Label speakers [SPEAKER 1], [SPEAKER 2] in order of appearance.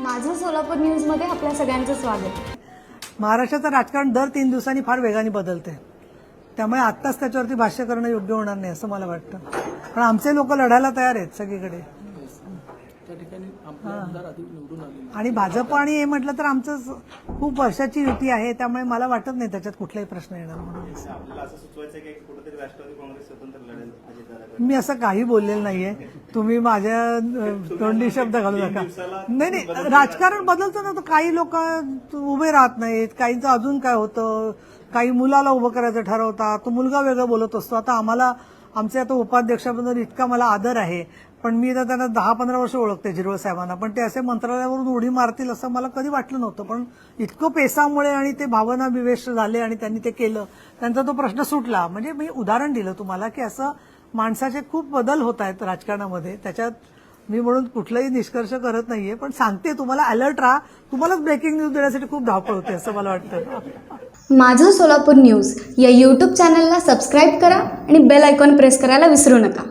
[SPEAKER 1] माझं सोलापूर न्यूजमध्ये आपल्या सगळ्यांचं स्वागत.
[SPEAKER 2] महाराष्ट्राचं राजकारण दर तीन दिवसांनी फार वेगाने बदलते त्यामुळे आत्ताच त्याच्यावरती भाष्य करणं योग्य होणार नाही असं मला वाटतं. पण आमचे लोक लढायला तयार आहेत सगळीकडे.
[SPEAKER 3] त्या ठिकाणी आपले आमदार अधिक निवडून आले
[SPEAKER 2] आणि भाजप आणि हे म्हटलं तर आमचं खूप वर्षाची युती आहे त्यामुळे मला वाटत नाही त्याच्यात कुठलाही प्रश्न येणार म्हणून.
[SPEAKER 4] आपल्याला असं सुचवायचं की कुठेतरी राष्ट्रवादी काँग्रेस स्वतंत्र लढेल
[SPEAKER 2] मी असं काही बोललेलं नाहीये. तुम्ही माझ्या अ, तोंडी शब्द घालू नका. नाही नाही राजकारण बदलतं ना तर काही लोक उभे राहत नाहीत. काहींचं अजून काय होतं? काही मुलाला उभं करायचं ठरवतात. तो मुलगा वेगळं बोलत असतो. आता आम्हाला आमचे आता उपाध्यक्षाबद्दल इतका मला आदर आहे. पण मी तर त्यांना दहा पंधरा वर्ष ओळखते झिरवळ साहेबांना. पण ते असे मंत्रालयावरून उडी मारतील असं मला कधी वाटलं नव्हतं. पण इतकं पेसामुळे आणि ते भावना विवेश झाले आणि त्यांनी ते केलं त्यांचा तो प्रश्न सुटला. म्हणजे मी उदाहरण दिलं तुम्हाला की असं माणसाचे खूप बदल होत आहेत राजकारणामध्ये. त्याच्यात मी म्हणून कुठलाही निष्कर्ष करत नाहीये पण सांगते तुम्हाला अलर्ट राहा. तुम्हालाच ब्रेकिंग न्यूज देण्यासाठी खूप धावपळ होते असं मला वाटतं.
[SPEAKER 1] माझं सोलापूर न्यूज या यूट्यूब चॅनलला सबस्क्राईब करा आणि बेल आयकॉन प्रेस करायला विसरू नका.